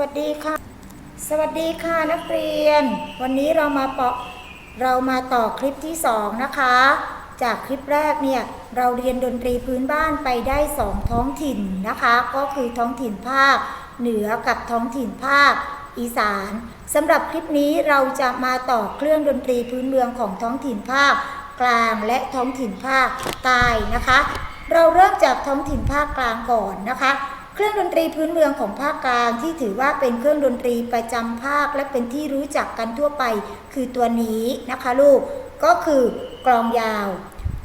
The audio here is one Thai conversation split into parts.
วัสดีค่ะ สวัสดีค่ะนักเรียน วันนี้เรามาเปาะเรามาต่อคลิปที่สองนะคะ จากคลิปแรกเนี่ยเราเรียนดนตรีพื้นบ้านไปได้สองท้องถิ่นนะคะ ก็คือท้องถิ่นภาค เหนือกับท้องถิ่นภาคอีสานสำหรับคลิปนี้เราจะมาต่อเครื่องดนตรีพื้นเมืองของท้องถิ่นภาคกลางและท้องถิ่นภาคใต้นะคะ เราเริ่มจากท้องถิ่นภาคกลางก่อนนะคะ เครื่องดนตรีพื้นเมืองของภาคกลางที่ถือว่าเป็นเครื่องดนตรีประจำภาคและเป็นที่รู้จักกันทั่วไป คือตัวนี้นะคะลูกก็คือกลองยาว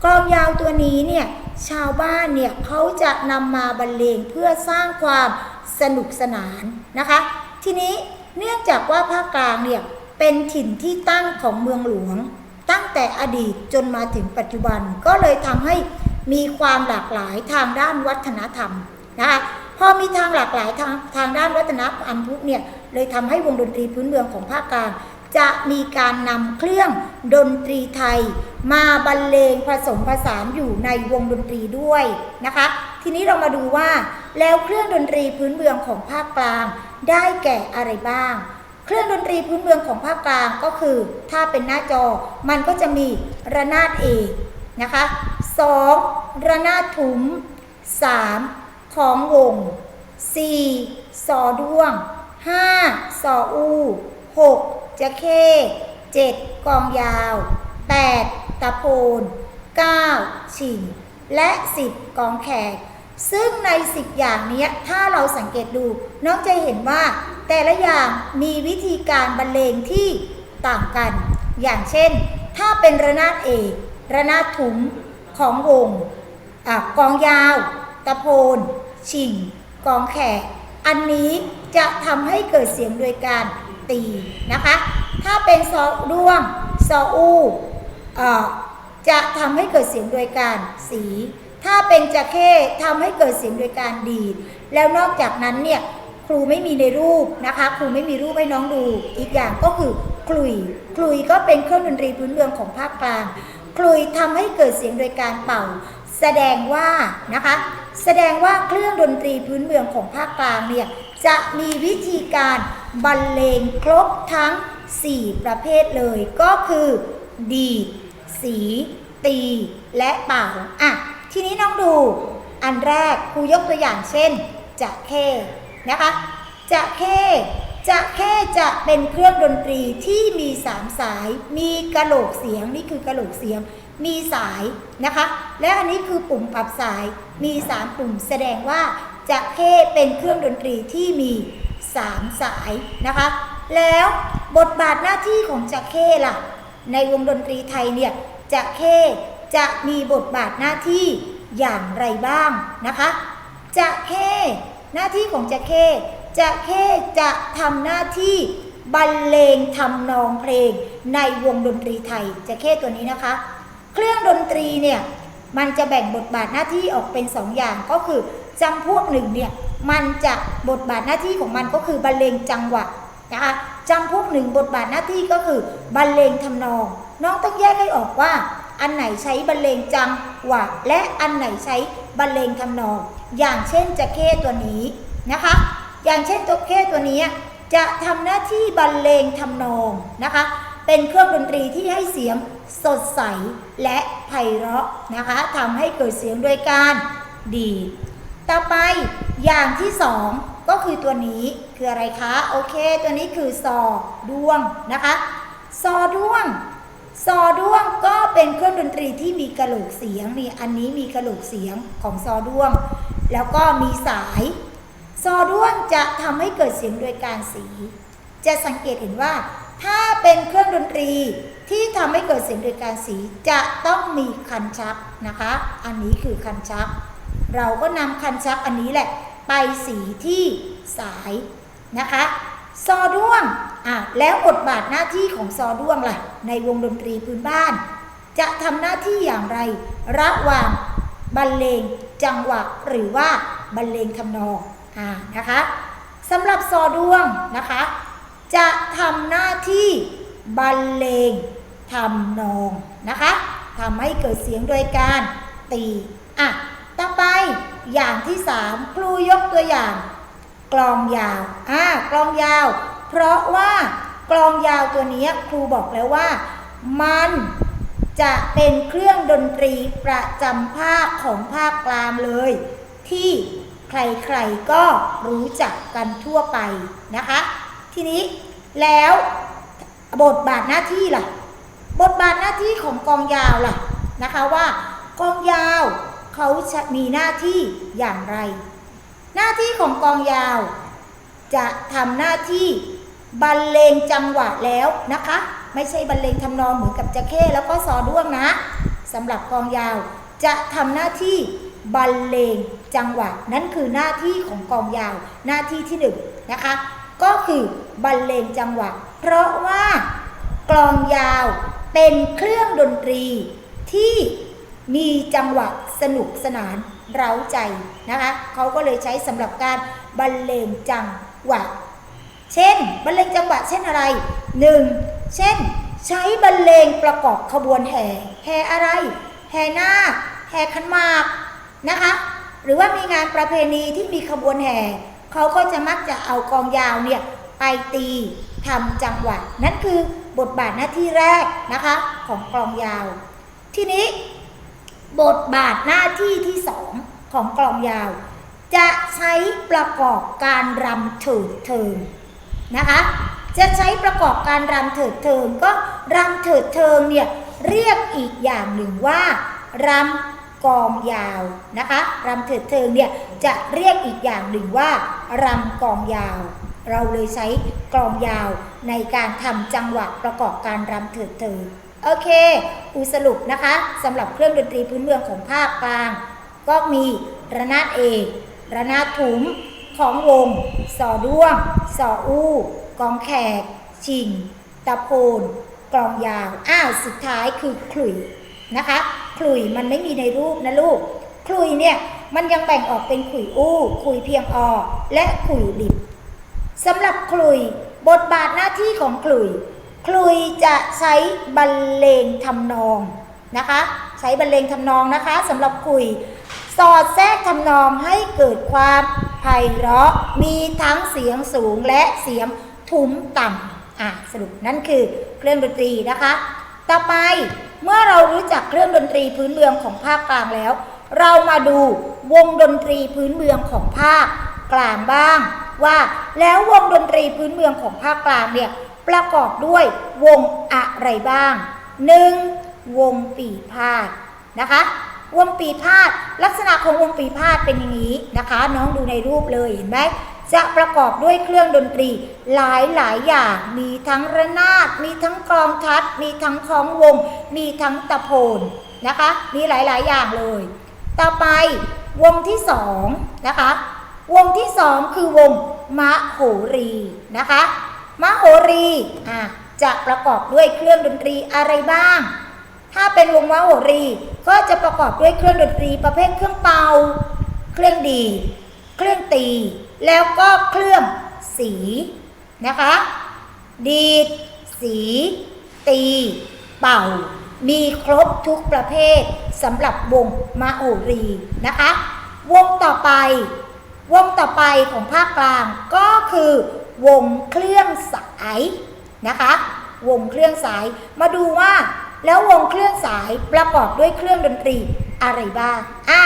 กลองยาวตัวนี้เนี่ยชาวบ้านเนี่ยเขาจะนำมาบรรเลงเพื่อสร้างความสนุกสนานนะคะ ทีนี้เนื่องจากว่าภาคกลางเนี่ยเป็นถิ่นที่ตั้งของเมืองหลวง ตั้งแต่อดีตจนมาถึงปัจจุบันก็เลยทำให้มีความหลากหลายทางด้านวัฒนธรรมนะคะ พอมีทางหลากหลายทางทางด้านวัฒนธรรมปุ๊บเนี่ยเลยทำให้วงดนตรีพื้นเมืองของภาคกลางจะมีการนำเครื่องดนตรีไทย มาบรรเลงผสมผสานอยู่ในวงดนตรีด้วยนะคะ ทีนี้เรามาดูว่า แล้วเครื่องดนตรีพื้นเมืองของภาคกลาง ได้แก่อะไรบ้าง เครื่องดนตรีพื้นเมืองของภาคกลางก็คือ ถ้าเป็นหน้าจอมันก็จะมีระนาดเอกนะคะ 2. ระนาดถุม 3. ของวง 4. สอด้วง 5. สออู 6. จะเข้ 7. กองยาว 8. ตะโพน 9. ชิง และ 10 กองแขก ซึ่งใน 10 อย่างนี้ถ้าเราสังเกตดู น้องจะเห็นว่า แต่ละอย่างมีวิธีการบรรเลงที่ต่างกัน อย่างเช่น ถ้าเป็นระนาดเอกระนาดถุงของวงอากองยาว ตะโพน ชิงกองแขก อันนี้จะทำให้เกิดเสียงโดยการตีนะคะ ถ้าเป็นซอด้วงซออูเอ่อจะทำให้เกิดเสียงโดยการสี ถ้าเป็นจะเข้ทำให้เกิดเสียงโดยการดีด แล้วนอกจากนั้นเนี่ยครูไม่มีในรูปนะคะ ครูไม่มีรูปให้น้องดู อีกอย่างก็คือคลุย คลุยก็เป็นเครื่องดนตรีพื้นเมืองของภาคกลาง คลุยทำให้เกิดเสียงโดยการเป่า แสดงว่านะคะ แสดงว่าเครื่องดนตรีพื้นเมืองของภาคกลางเนี่ยจะมีวิธีการบรรเลงครบทั้ง 4 ประเภทเลยก็คือ ดีด สี ตีและเป่าอะทีนี้น้องดูอันแรกครูยกตัวอย่างเช่น จะเข้นะคะ จะเข้จะเข้จะเป็นเครื่องดนตรีที่มีสามสาย มีกระโหลกเสียงนี่คือกระโหลกเสียง มีสายนะคะ และอันนี้คือปุ่มปรับสายมีสามปุ่มแสดงว่าจะเข้เป็นเครื่องดนตรีที่มีสามสายนะคะ แล้วบทบาทหน้าที่ของจะเข้ล่ะ ในวงดนตรีไทยเนี่ยจะเข้จะมีบทบาทหน้าที่อย่างไรบ้างนะคะจะเข้หน้าที่ของจะเข้จะเข้จะทำหน้าที่บรรเลงทำนองเพลงในวงดนตรีไทยจะเข้ตัวนี้นะคะ เครื่องดนตรีเนี่ยมันจะแบ่งบทบาทหน้าที่ออกเป็นสองอย่างก็คือจำพวกหนึ่งเนี่ยมันจะบทบาทหน้าที่ของมันก็คือบรรเลงจังหวะนะคะจำพวกหนึ่งบทบาทหน้าที่ก็คือบรรเลงทำนอง น้องต้องแยกให้ออกว่า อันไหนใช้บรรเลงจังหวะ และอันไหนใช้บรรเลงทำนอง อย่างเช่นจะเข้ตัวนี้นะคะ อย่างเช่นตัวเข้ตัวนี้จะทำหน้าที่บรรเลงทำนองนะคะ เป็นเครื่องดนตรีที่ให้เสียง สดใสและไพเราะนะคะทำให้เกิดเสียงโดยการดีดต่อไปอย่างที่สองก็คือตัวนี้คืออะไรคะโอเค ตัวนี้คือซอด้วงนะคะซอด้วงซอด้วงก็เป็นเครื่องดนตรีที่มีกระโหลกเสียงนี่อันนี้มีกระโหลกเสียงของซอด้วง แล้วก็มีสาย ซอด้วงจะทำให้เกิดเสียงโดยการสี จะสังเกตเห็นว่า ถ้าเป็นเครื่องดนตรีที่ทำให้เกิดเสียงโดยการสีจะต้องมีคันชักนะคะ อันนี้คือคันชัก เราก็นำคันชักอันนี้แหละ ไปสีที่สายนะคะซอด้วงอะแล้วบทบาทหน้าที่ของซอด้วงล่ะ ในวงดนตรีพื้นบ้าน จะทำหน้าที่อย่างไร ระหว่างบรรเลงจังหวะหรือว่าบรรเลงทำนองอ่านะคะสำหรับซอด้วงนะคะ จะทำหน้าที่บรรเลงทำนองนะคะทำให้เกิดเสียงโดยการตีอะต่อไปอย่างที่สามครูยกตัวอย่าง กลองยาวอ่ากลองยาว เพราะว่ากลองยาวตัวนี้ครูบอกแล้วว่า มันจะเป็นเครื่องดนตรีประจำภาคของภาคกลางเลย ที่ใครๆก็รู้จักกันทั่วไปนะคะ ทีนี้แล้วบทบาทหน้าที่ล่ะ บทบาทหน้าที่ของกองยาวล่ะนะคะว่ากองยาวเขาจะมีหน้าที่อย่างไร หน้าที่ของกองยาว จะทำหน้าที่บรรเลงจังหวะแล้วนะคะ ไม่ใช่บรรเลงทำนองเหมือนกับจะเข้แล้วก็ซอด้วงนะสำหรับกองยาวจะทำหน้าที่บรรเลงจังหวะนั่นคือหน้าที่ของกองยาวหน้าที่ที่หนึ่งนะคะ ก็คือบรรเลงจังหวะ เพราะว่ากลองยาวเป็นเครื่องดนตรีที่มีจังหวะสนุกสนานเร้าใจนะคะเขาก็เลยใช้สำหรับการบรรเลงจังหวะ เช่น บรรเลงจังหวะเช่นอะไร 1. เช่น ใช้บรรเลงประกอบขบวนแห่แห่อะไร แห่นาคแห่ขันหมากนะคะ หรือว่ามีงานประเพณีที่มีขบวนแห่ เขาก็จะมักจะเอากองยาวเนี่ยไปตีทำจังหวะนั่นคือบทบาทหน้าที่แรกนะคะของกลองยาว ทีนี้ บทบาทหน้าที่ที่สองของกลองยาว จะใช้ประกอบการรำเถิดเทิงนะคะจะใช้ประกอบการรำเถิดเทิงก็รำเถิดเทิงเนี่ยเรียกอีกอย่างหนึ่งว่ารำ กองยาวนะคะรำเถิดเทิงเนี่ยจะเรียกอีกอย่างหนึ่งว่ารำกองยาว เราเลยใช้กลองยาวในการทำจังหวะประกอบการรำเถิดเทิงโอเคอูสรุปนะคะสำหรับเครื่องดนตรีพื้นเมืองของภาคกลาง ก็มีระนาดเอกระนาดถุงของวง สอด้วง สออู้ กองแขก ชิง ตะโพนกลองยาว อ้าว สุดท้ายคือขลุ่ยนะคะ ขลุ่ยมันไม่มีในรูปนะลูกขลุ่ยเนี่ยมันยังแบ่งออกเป็นขลุ่ยอู้ขลุ่ยเพียงออและขลุ่ยดิบสำหรับคลุยบทบาทหน้าที่ของคลุยคลุยจะใช้บรรเลงทำนองนะคะใช้บรรเลงทำนองนะคะสำหรับคลุยสอดแทรกทำนองให้เกิดความไพเราะมีทั้งเสียงสูงและเสียงทุ้มต่ำอะสรุปนั่นคือเครื่องดนตรีนะคะ ต่อไป เมื่อเรารู้จักเครื่องดนตรีพื้นเมืองของภาคกลางแล้ว เรามาดูวงดนตรีพื้นเมืองของภาคกลางบ้าง ว่าแล้ววงดนตรีพื้นเมืองของภาคกลางเนี่ยประกอบด้วยวงอะไรบ้าง 1. วงปีพาดนะคะ วงปีพาดลักษณะของวงปีพาดเป็นอย่างนี้นะคะ น้องดูในรูปเลยเห็นไหม จะประกอบด้วยเครื่องดนตรีหลายหลายอย่าง มีทั้งระนาด มีทั้งกลองทัด มีทั้งคล้องวง มีทั้งตะโพนนะคะ มีหลายหลายอย่างเลย ต่อไปวงที่สองนะคะ วงที่สองคือวงมะโหรีนะคะมะโหรีอะจะประกอบด้วยเครื่องดนตรีอะไรบ้าง ถ้าเป็นวงมะโหรีก็จะประกอบด้วยเครื่องดนตรีประเภทเครื่องเป่า เครื่องดี เครื่องตี แล้วก็เครื่องสีนะคะ ดีด สี ตี เป่า มีครบทุกประเภทสำหรับวงมะโหรีนะคะ วงต่อไป วงต่อไปของภาคกลางก็คือวงเครื่องสายนะคะ วงเครื่องสายมาดูว่าแล้ววงเครื่องสายประกอบด้วยเครื่องดนตรีอะไรบ้าง อะ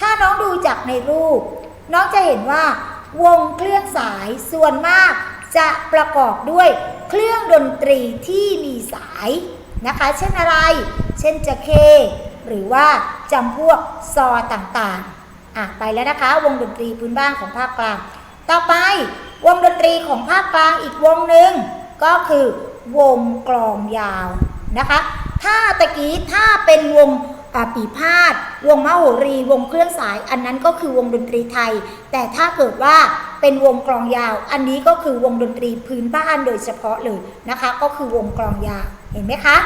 ถ้าน้องดูจากในรูป น้องจะเห็นว่า วงเครื่องสายส่วนมากจะประกอบด้วยเครื่องดนตรีที่มีสายนะคะ เช่นอะไร เช่นจะเค หรือว่าจำพวกซอต่างๆอะไปแล้วนะคะ วงดนตรีพื้นบ้านของภาคกลาง ต่อไปวงดนตรีของภาคกลางอีกวงหนึ่งก็คือวงกลองยาวนะคะ ถ้าตะกี้ถ้าเป็นวง ปีพาดวงมโหรี วงเครื่องสาย อันนั้นก็คือวงดนตรีไทย แต่ถ้าเกิดว่าเป็นวงกลองยาว อันนี้ก็คือวงดนตรีพื้นบ้านโดยเฉพาะเลยนะคะ ก็คือวงกลองยาวเห็นไหมคะ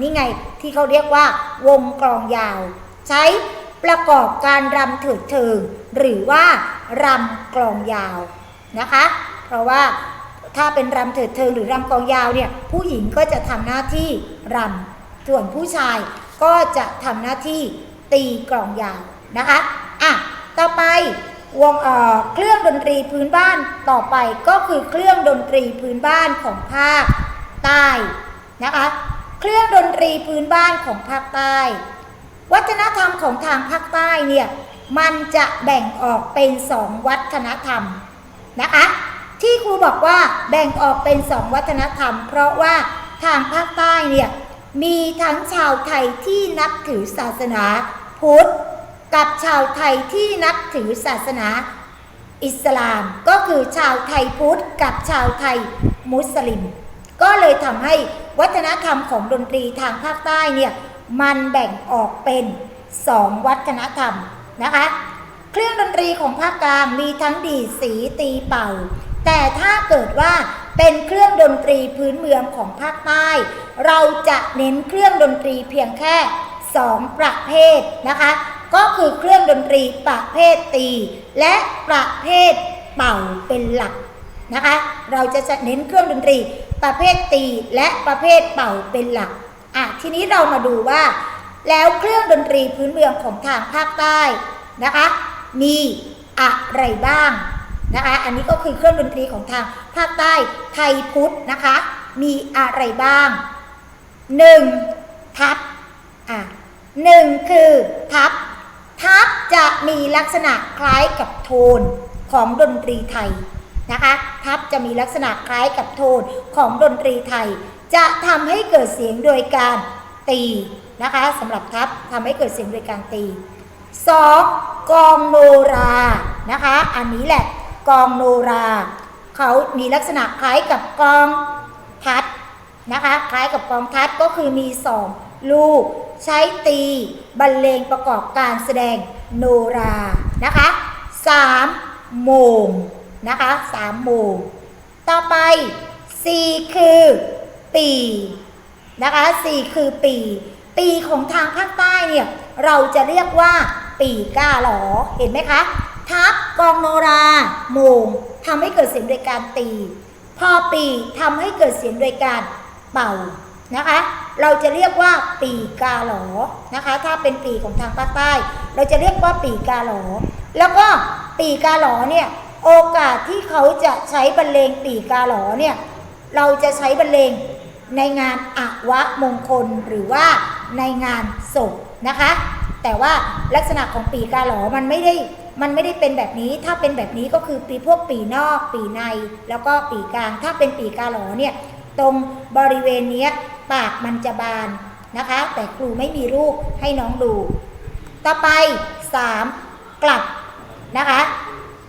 นี่ไงที่เขาเรียกว่า วงกลองยาว ใช้ประกอบการรำเถิดเทิง หรือว่ารำกลองยาวนะคะ เพราะว่าถ้าเป็นรำเถิดเทิงหรือรำกลองยาวเนี่ยผู้หญิงก็จะทำหน้าที่รำส่วนผู้ชาย ก็จะทำหน้าที่ตีกลองยาวนะคะอะต่อไปวงเอ่อเครื่องดนตรีพื้นบ้านต่อไปก็คือเครื่องดนตรีพื้นบ้านของภาคใต้นะคะเครื่องดนตรีพื้นบ้านของภาคใต้ วัฒนธรรมของทางภาคใต้เนี่ยมันจะแบ่งออกเป็นสองวัฒนธรรมนะคะที่ครูบอกว่าแบ่งออกเป็นสองวัฒนธรรม เพราะว่าทางภาคใต้เนี่ย มีทั้งชาวไทยที่นับถือศาสนาพุทธกับชาวไทยที่นับถือศาสนา อิสลามก็คือชาวไทยพุทธกับชาวไทยมุสลิม ก็เลยทำให้วัฒนธรรมของดนตรีทางภาคใต้เนี่ยมันแบ่งออกเป็นสองวัฒนธรรมนะคะ เครื่องดนตรีของภาคกลางมีทั้งดีสีตีเป่า แต่ถ้าเกิดว่า เป็นเครื่องดนตรีพื้นเมืองของภาคใต้ เราจะเน้นเครื่องดนตรีเพียงแค่สองประเภทนะคะ ก็คือเครื่องดนตรีประเภทตี และประเภทเป่าเป็นหลักนะคะ เราจะจะเน้นเครื่องดนตรีประเภทตีและประเภทเป่าเป็นหลักอะทีนี้เรามาดูว่า แล้วเครื่องดนตรีพื้นเมืองของทางภาคใต้นะคะ มีอะไรบ้าง นะคะอันนี้ก็คือเครื่องดนตรีของทางภาคใต้ไทยพุทธนะคะ มีอะไรบ้าง 1. ทับอะหนึ่งคือทับ ทับจะมีลักษณะคล้ายกับโทนของดนตรีไทยนะคะทับจะมีลักษณะคล้ายกับโทนของดนตรีไทย จะทำให้เกิดเสียงโดยการตีนะคะสำหรับทับทำให้เกิดเสียงโดยการตี 2. กองโนรานะคะ อันนี้แหละ กองโนรา เขามีลักษณะคล้ายกับกองทัดนะคะคล้ายกับกองทัดก็คือมีสองลูก ใช้ตีบรรเลงประกอบการแสดงโนรานะคะ 3. โมงนะคะ3โมงต่อไป4คือปีนะคะ4คือปี ปีของทางภาคใต้เนี่ยเราจะเรียกว่าปีก้าหลอเห็นไหมคะ ทับกองโนราโมงทำให้เกิดเสียงโดยการตี พอปีทำให้เกิดเสียงโดยการเป่านะคะ เราจะเรียกว่าปีกาหลอนะคะ ถ้าเป็นปีของทางภาคใต้ เราจะเรียกว่าปีกาหลอแล้วก็ปีกาหลอเนี่ยโอกาสที่เขาจะใช้บรรเลงปีกาหลอเนี่ยเราจะใช้บรรเลงในงานอวะมงคลหรือว่าในงานศพนะคะ แต่ว่าลักษณะของปีกาหลอมันไม่ได้มันไม่ได้เป็นแบบนี้ ถ้าเป็นแบบนี้ก็คือปีพวกปีนอก ปีใน แล้วก็ปีกลาง ถ้าเป็นปีกาหลอเนี่ยตรงบริเวณนี้ปากมันจะบานนะคะ แต่ครูไม่มีรูปให้น้องดู ต่อไป 3. กลับนะคะ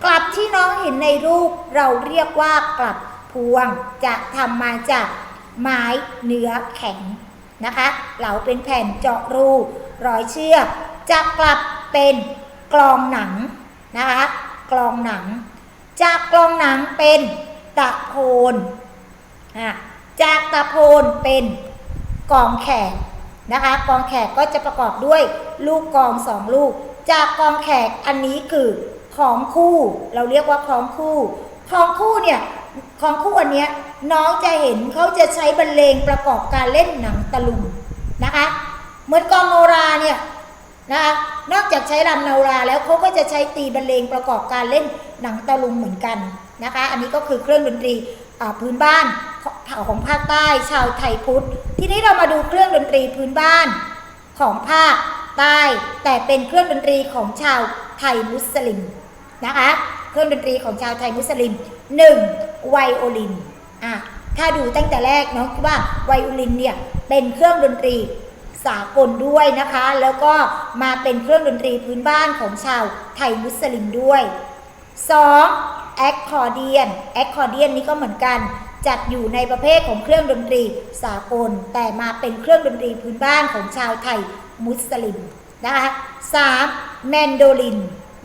กลับที่น้องเห็นในรูปเราเรียกว่ากลับพวงจะทำมาจากไม้เนื้อแข็ง นะคะ เหลาเป็นแผ่นเจาะรูร้อยเชือกจะกลับเป็นกลองหนังนะคะ กลองหนัง จากกลองหนังเป็นตะโพนจากตะโพนเป็นกองแขกนะคะ กองแขกก็จะประกอบด้วยลูกกองสองลูก จากกองแขกอันนี้คือของคู่ เราเรียกว่าของคู่ ของคู่เนี่ย ของคู่อันเนี้ยน้องจะเห็นเขาจะใช้บรรเลงประกอบการเล่นหนังตะลุงนะคะเหมือนกองโนราเนี่ยนะคะนอกจากใช้รำโนราแล้วเขาก็จะใช้ตีบรรเลงประกอบการเล่นหนังตะลุงเหมือนกันนะคะ อันนี้ก็คือเครื่องดนตรีพื้นบ้านของของภาคใต้ชาวไทยพุทธ ทีนี้เรามาดูเครื่องดนตรีพื้นบ้านของภาคใต้แต่เป็นเครื่องดนตรีของชาวไทยมุสลิมนะคะ เครื่องดนตรีของชาวไทยมุสลิม 1. ไวโอลินอะถ้าดูตั้งแต่แรกเนาะว่าไวโอลินเนี่ยเป็นเครื่องดนตรีสากลด้วยนะคะ แล้วก็มาเป็นเครื่องดนตรีพื้นบ้านของชาวไทยมุสลิมด้วย 2. แอคคอร์เดียนแอคคอร์เดียนนี้ก็เหมือนกันจัดอยู่ในประเภทของเครื่องดนตรีสากล แต่มาเป็นเครื่องดนตรีพื้นบ้านของชาวไทยมุสลิมนะคะ 3. แมนโดลิน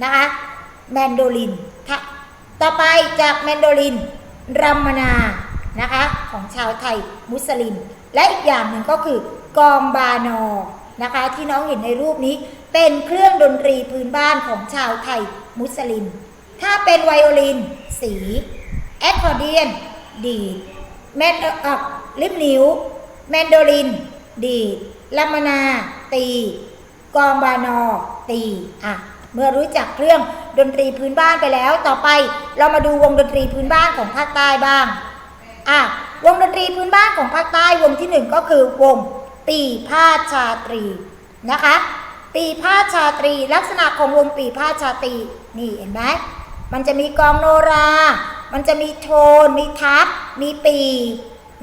นะคะแมนโดลิน ต่อไปจากแมนโดลินรัมมนานะคะของชาวไทยมุสลิม และอีกอย่างหนึ่งก็คือกองบานอนะคะที่น้องเห็นในรูปนี้เป็นเครื่องดนตรีพื้นบ้านของชาวไทยมุสลิม ถ้าเป็นไวโอลิน สีแอคคอร์เดียน ดีดแมนอ่อลิปนิ้ว แมนโดลิน ดีดลัมมนา ตี กองบานอ ตี อะ เมื่อรู้จักเครื่อง ดนตรีพื้นบ้านไปแล้ว ต่อไปเรามาดูวงดนตรีพื้นบ้านของภาคใต้บ้างอะวงดนตรีพื้นบ้านของภาคใต้วงที่หนึ่งก็คือวงปีพาชาตรีนะคะ ปีพาชาตรี ลักษณะของวงปีพาชาตรีนี่เห็นไหมมันจะมีกองโนรา มันจะมีโทน มีทัพมีปี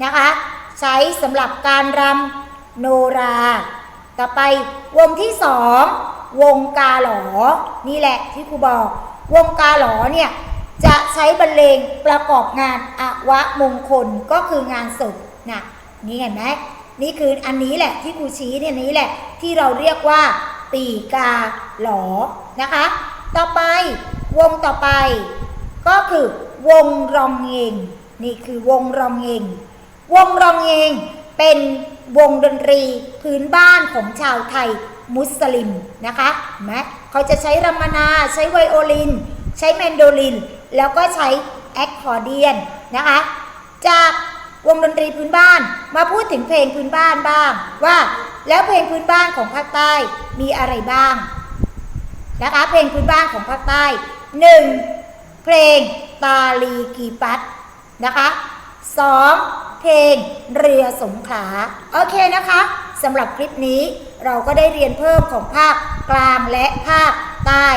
นะคะ ใช้สำหรับการรำโนรา ต่อไปวงที่สอง วงกาหลอ นี่แหละที่ครูบอก วงกาหลอเนี่ยจะใช้บรรเลงประกอบงานอวะมงคลก็คืองานศพนะนี่เห็นไหมนี่คืออันนี้แหละที่ครูชี้เนี่ยนี้แหละที่เราเรียกว่า ปีกาหลอนะคะ ต่อไปวงต่อไป ก็คือวงรองเงงนี่คือวงรองเงงวงรองเงงเป็นวงดนตรีพื้นบ้านของชาวไทย มุสลิมนะคะเห็นไหมเขาจะใช้รัมนา ใช้ไวโอลิน ใช้แมนโดลิน แล้วก็ใช้แอคคอร์เดียนนะคะ จากวงดนตรีพื้นบ้านมาพูดถึงเพลงพื้นบ้านบ้าง ว่าแล้วเพลงพื้นบ้านของภาคใต้มีอะไรบ้างนะคะเพลงพื้นบ้านของภาคใต้หนึ่งเพลงตาลีกีปัตนะคะสองเพลงเรือสงขลาโอเคนะคะ สำหรับคลิปนี้เราก็ได้เรียนเพิ่มของภาคกลางและภาคใต้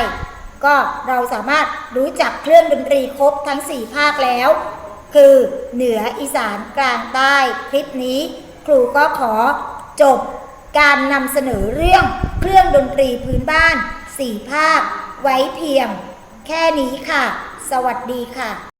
ก็เราสามารถรู้จักเครื่องดนตรีครบทั้ง 4 ภาคแล้ว คือเหนืออีสานกลางใต้คลิปนี้ ครูก็ขอจบการนำเสนอเรื่องเครื่องดนตรีพื้นบ้าน 4 ภาค ไว้เพียง แค่นี้ค่ะ สวัสดีค่ะ